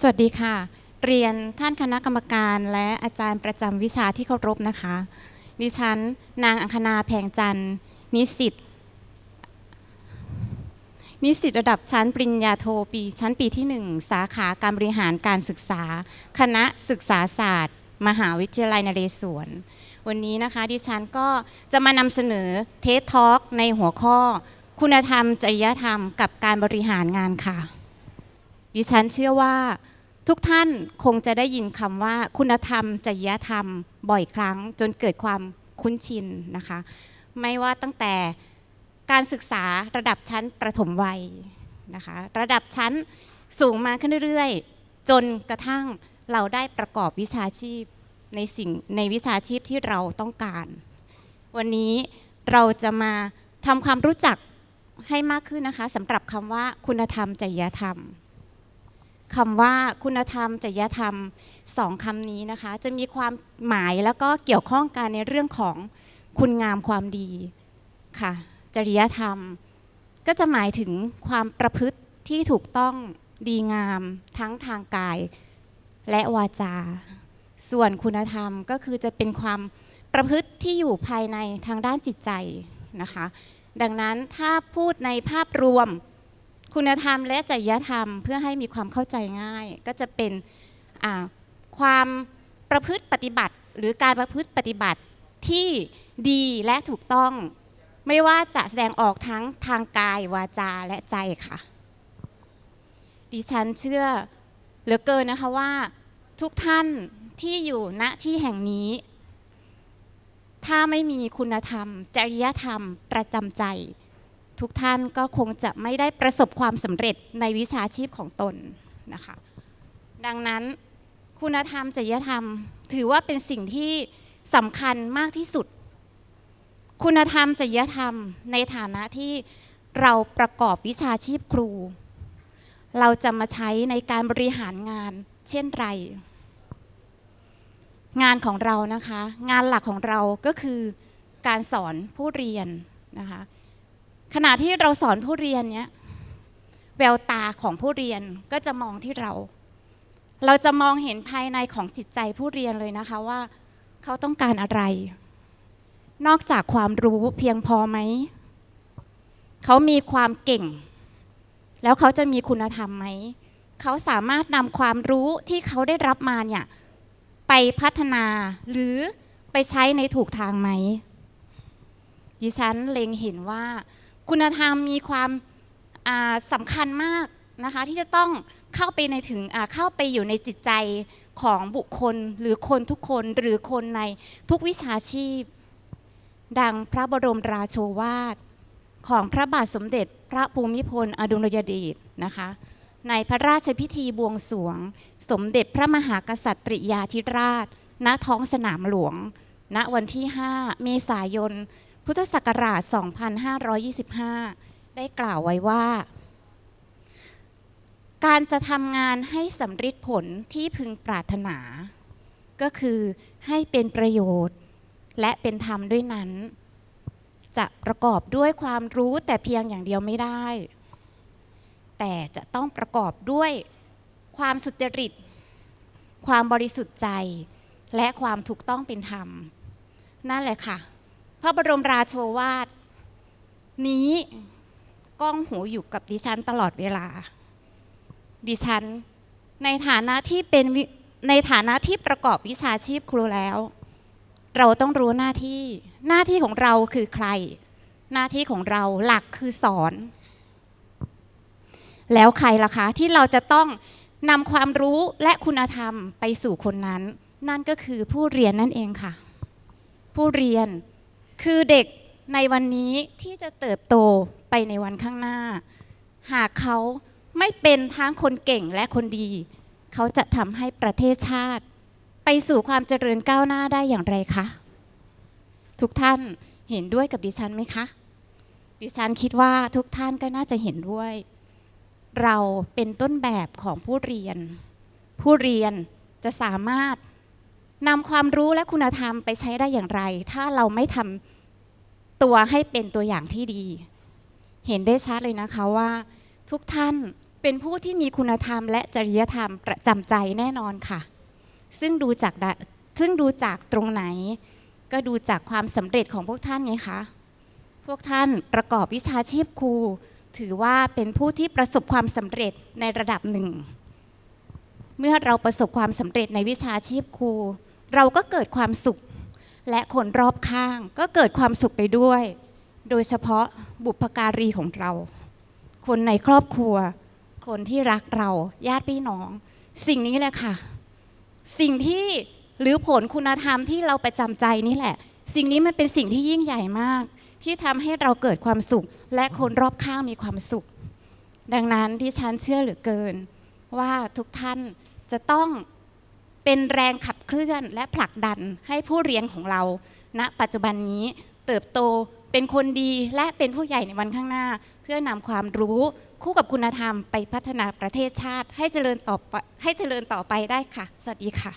สวัสดีค่ะ เรียนท่านคณะกรรมการและอาจารย์ประจำวิชาที่เคารพนะคะ ดิฉัน นางอังคณาแพงจันทร์ นิสิตนิสิตระดับชั้นปริญญาโทปี ชั้นปีที่ 1 สาขาการบริหารการศึกษา คณะศึกษาศาสตร์ มหาวิทยาลัยนเรศวร วันนี้นะคะดิฉันก็จะมานำเสนอเทสทอล์กในหัวข้อ คุณธรรมจริยธรรมกับการบริหารงานค่ะ ดิฉันเชื่อว่าทุกท่านคงจะได้ยินคำว่าคุณธรรม จริยธรรม บ่อยครั้ง จนเกิดความคุ้นชินนะคะ ไม่ว่าตั้งแต่การศึกษาระดับชั้นประถมวัยนะคะ ระดับชั้นสูงมาขึ้นเรื่อยๆ จนกระทั่งเราได้ประกอบวิชาชีพในสิ่งในวิชาชีพที่เราต้องการ วันนี้เราจะมาทำความรู้จักให้มากขึ้นนะคะสำหรับคำว่าคุณธรรมจริยธรรม คำว่าคุณธรรมจริยธรรมสองคำนี้นะคะ จะมีความหมายแล้วก็เกี่ยวข้องกันในเรื่องของคุณงามความดีค่ะ จริยธรรม ก็จะหมายถึงความประพฤติที่ถูกต้องดีงามทั้งทางกายและวาจา ส่วนคุณธรรมก็คือจะเป็นความประพฤติที่อยู่ภายในทางด้านจิตใจนะคะ ดังนั้นถ้าพูดในภาพรวม คุณธรรมและจริยธรรมเพื่อให้มีความเข้าใจง่าย ก็จะเป็นความประพฤติปฏิบัติ หรือการประพฤติปฏิบัติที่ดีและถูกต้อง ไม่ว่าจะแสดงออกทั้งทางกายวาจาและใจค่ะ ดิฉันเชื่อเหลือเกินนะคะว่าทุกท่านที่อยู่ณที่แห่งนี้ ถ้าไม่มีคุณธรรม จริยธรรมประจำใจ ทุกท่านก็คงจะไม่ได้ประสบความสำเร็จในวิชาชีพของตนนะคะ ดังนั้นคุณธรรมจริยธรรม ถือว่าเป็นสิ่งที่สำคัญมากที่สุด คุณธรรมจริยธรรม ในฐานะที่เราประกอบวิชาชีพครู เราจะมาใช้ในการบริหารงานเช่นไร งานของเรานะคะ งานหลักของเราก็คือการสอนผู้เรียนนะคะ ขณะที่เราสอนผู้เรียนเนี้ยแววตาของผู้เรียนก็จะมองที่เรา เราจะมองเห็นภายในของจิตใจผู้เรียนเลยนะคะว่า เขาต้องการอะไร นอกจากความรู้เพียงพอไหม เขามีความเก่ง แล้วเขาจะมีคุณธรรมไหม เขาสามารถนำความรู้ที่เขาได้รับมาเนี่ยไปพัฒนาหรือไปใช้ในถูกทางไหมดิฉันเล็งเห็นว่า คุณธรรมมีความอ่าสำคัญมากนะคะที่จะต้องเข้าไปในถึงเข้าไปอยู่ในจิตใจของบุคคลหรือคนทุกคนหรือคนในทุกวิชาชีพ ดังพระบรมราโชวาทของพระบาทสมเด็จพระภูมิพลอดุลยเดชนะคะในพระราชพิธีบวงสวง สมเด็จพระมหากษัตริยาธิราช ณท้องสนามหลวง ณวันที่ 5 เมษายน พุทธศักราช 2525 ได้กล่าวไว้ว่า การจะทำงานให้สำเร็จผลที่พึงปรารถนา ก็คือให้เป็นประโยชน์และเป็นธรรมด้วยนั้น จะประกอบด้วยความรู้แต่เพียงอย่างเดียวไม่ได้ แต่จะต้องประกอบด้วยความสุจริต ความบริสุทธิ์ใจ และความถูกต้องเป็นธรรม นั่นแหละค่ะ พระบรมราโชวาทนี้ก้องหูอยู่กับดิฉันตลอดเวลา ดิฉันในฐานะที่เป็นในฐานะที่ประกอบวิชาชีพครูแล้ว เราต้องรู้หน้าที่หน้าที่ของเราคือใคร หน้าที่ของเราหลักคือสอน แล้วใครล่ะคะ ที่เราจะต้องนำความรู้และคุณธรรมไปสู่คนนั้น นั่นก็คือผู้เรียนนั่นเองค่ะ ผู้เรียน คือเด็กในวันนี้ที่จะเติบโตไปในวันข้างหน้า หากเขาไม่เป็นทั้งคนเก่งและคนดี เขาจะทำให้ประเทศชาติ ไปสู่ความเจริญก้าวหน้าได้อย่างไรคะ ทุกท่านเห็นด้วยกับดิฉันไหมคะ ดิฉันคิดว่าทุกท่านก็น่าจะเห็นด้วย เราเป็นต้นแบบของผู้เรียน ผู้เรียนจะสามารถ นำความรู้และคุณธรรมไปใช้ได้อย่างไร ถ้าเราไม่ทำตัวให้เป็นตัวอย่างที่ดี เห็นได้ชัดเลยนะคะว่า ทุกท่านเป็นผู้ที่มีคุณธรรมและจริยธรรมประจำใจแน่นอนค่ะ ซึ่งดูจากซึ่งดูจากตรงไหน ก็ดูจากความสำเร็จของพวกท่านไงคะพวกท่านประกอบวิชาชีพครูถือว่าเป็นผู้ที่ประสบความสำเร็จในระดับหนึ่ง เมื่อเราประสบความสำเร็จในวิชาชีพครู เราก็เกิดความสุข และคนรอบข้างก็เกิดความสุขไปด้วย โดยเฉพาะบุพการีของเรา คนในครอบครัว คนที่รักเราญาติพี่น้อง สิ่งนี้แหละค่ะ สิ่งที่หรือผลคุณธรรมที่เราประจำใจนี่แหละ สิ่งนี้มันเป็นสิ่งที่ยิ่งใหญ่มาก ที่ทำให้เราเกิดความสุข และคนรอบข้างมีความสุข ดังนั้นที่ฉันเชื่อเหลือเกิน ว่าทุกท่านจะต้อง เป็นแรงขับเคลื่อนและผลักดันให้ผู้เรียนของเราณปัจจุบันนี้เติบโตเป็นคนดีและเป็นผู้ใหญ่ในวันข้างหน้า เพื่อนำความรู้คู่กับคุณธรรมไปพัฒนาประเทศชาติให้เจริญต่อไปให้เจริญต่อไปได้ค่ะ สวัสดีค่ะ